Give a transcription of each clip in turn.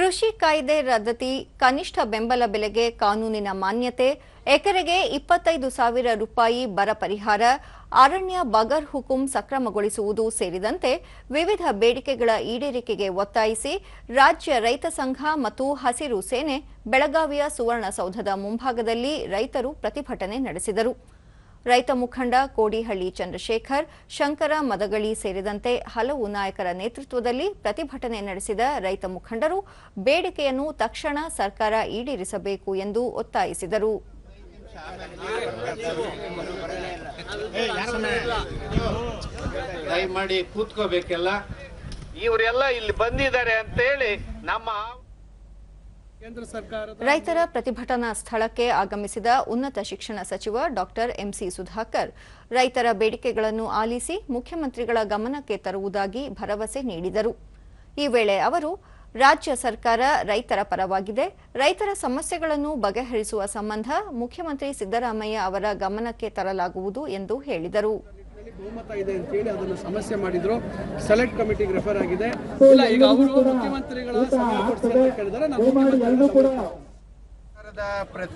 ಕೃಷಿ ಕಾಯ್ದೆ ರದ್ದತಿ, ಕನಿಷ್ಠ ಬೆಂಬಲ ಬೆಲೆಗೆ ಕಾನೂನಿನ ಮಾನ್ಯತೆ, ಎಕರೆಗೆ ಇಪ್ಪತ್ತೈದು ಸಾವಿರ ರೂಪಾಯಿ ಬರ ಪರಿಹಾರ, ಅರಣ್ಯ ಬಗರ್ ಹುಕುಂ ಸಕ್ರಮಗೊಳಿಸುವುದು ಸೇರಿದಂತೆ ವಿವಿಧ ಬೇಡಿಕೆಗಳ ಈಡೇರಿಕೆಗೆ ಒತ್ತಾಯಿಸಿ ರಾಜ್ಯ ರೈತ ಸಂಘ ಮತ್ತು ಹಸಿರು ಸೇನೆ ಬೆಳಗಾವಿಯ ಸುವರ್ಣಸೌಧದ ಮುಂಭಾಗದಲ್ಲಿ ರೈತರು ಪ್ರತಿಭಟನೆ ನಡೆಸಿದರು. ರೈತ ಮುಖಂಡ ಕೋಡಿಹಳ್ಳಿ ಚಂದ್ರಶೇಖರ್ ಶಂಕರ ಮದಗಳಿ ಸೇರಿದಂತೆ ಹಲವು ನಾಯಕರ ನೇತೃತ್ವದಲ್ಲಿ ಪ್ರತಿಭಟನೆ ನಡೆಸಿದ ರೈತ ಮುಖಂಡರು ಬೇಡಿಕೆಯನ್ನು ತಕ್ಷಣ ಸರ್ಕಾರ ಈಡೇರಿಸಬೇಕು ಎಂದು ಒತ್ತಾಯಿಸಿದರು. ದಯಮಾಡಿ ಕೂತ್ಕೋಬೇಕೆಲ್ಲ. ಇವರೆಲ್ಲ ಇಲ್ಲಿ ಬಂದಿದ್ದಾರೆ ಅಂತೇಳಿ ನಮ್ಮ ರೈತರ ಪ್ರತಿಭಟನಾ ಸ್ಥಳಕ್ಕೆ ಆಗಮಿಸಿದ ಉನ್ನತ ಶಿಕ್ಷಣ ಸಚಿವ ಡಾಕ್ಟರ್ ಎಂಸಿ ಸುಧಾಕರ್, ರೈತರ ಬೇಡಿಕೆಗಳನ್ನು ಆಲಿಸಿ ಮುಖ್ಯಮಂತ್ರಿಗಳ ಗಮನಕ್ಕೆ ತರುವುದಾಗಿ ಭರವಸೆ ನೀಡಿದರು. ಈ ವೇಳೆ ಅವರು, ರಾಜ್ಯ ಸರ್ಕಾರ ರೈತರ ಪರವಾಗಿದೆ, ರೈತರ ಸಮಸ್ಯೆಗಳನ್ನು ಬಗೆಹರಿಸುವ ಸಂಬಂಧ ಮುಖ್ಯಮಂತ್ರಿ ಸಿದ್ದರಾಮಯ್ಯ ಅವರ ಗಮನಕ್ಕೆ ತರಲಾಗುವುದು ಎಂದು ಹೇಳಿದರು. ಬಹುಮತ ಇದೆ ಅಂತ ಹೇಳಿ ಅದನ್ನು ಸಮಸ್ಯೆ ಮಾಡಿದ್ರು. ಸೆಲೆಕ್ಟ್ ಕಮಿಟಿಗೆ ರೆಫರ್ ಆಗಿದೆ. ಇಲ್ಲ ಈಗ ಅವರು ಮುಖ್ಯಮಂತ್ರಿಗಳ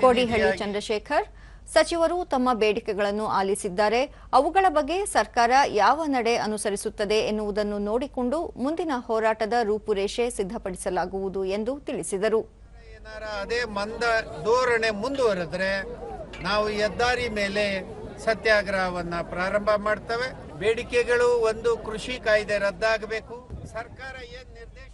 ಕೋಡಿಹಳ್ಳಿ ಚಂದ್ರಶೇಖರ್ ಸಚಿವರು ತಮ್ಮ ಬೇಡಿಕೆಗಳನ್ನು ಆಲಿಸಿದ್ದಾರೆ. ಅವುಗಳ ಬಗ್ಗೆ ಸರ್ಕಾರ ಯಾವ ನಡೆ ಅನುಸರಿಸುತ್ತದೆ ಎನ್ನುವುದನ್ನು ನೋಡಿಕೊಂಡು ಮುಂದಿನ ಹೋರಾಟದ ರೂಪುರೇಷೆ ಸಿದ್ಧಪಡಿಸಲಾಗುವುದು ಎಂದು ತಿಳಿಸಿದರು. ಅದೇ ಮಂದ ಧೋರಣೆ ಮುಂದುವರೆದ್ರೆ ನಾವು ಹೆದ್ದಾರಿ ಮೇಲೆ ಸತ್ಯಾಗ್ರಹವನ್ನ ಪ್ರಾರಂಭ ಮಾಡ್ತವೆ. ಬೇಡಿಕೆಗಳು ಒಂದು ಕೃಷಿ ಕಾಯ್ದೆ ರದ್ದಾಗಬೇಕು. ಸರ್ಕಾರ ಏನ್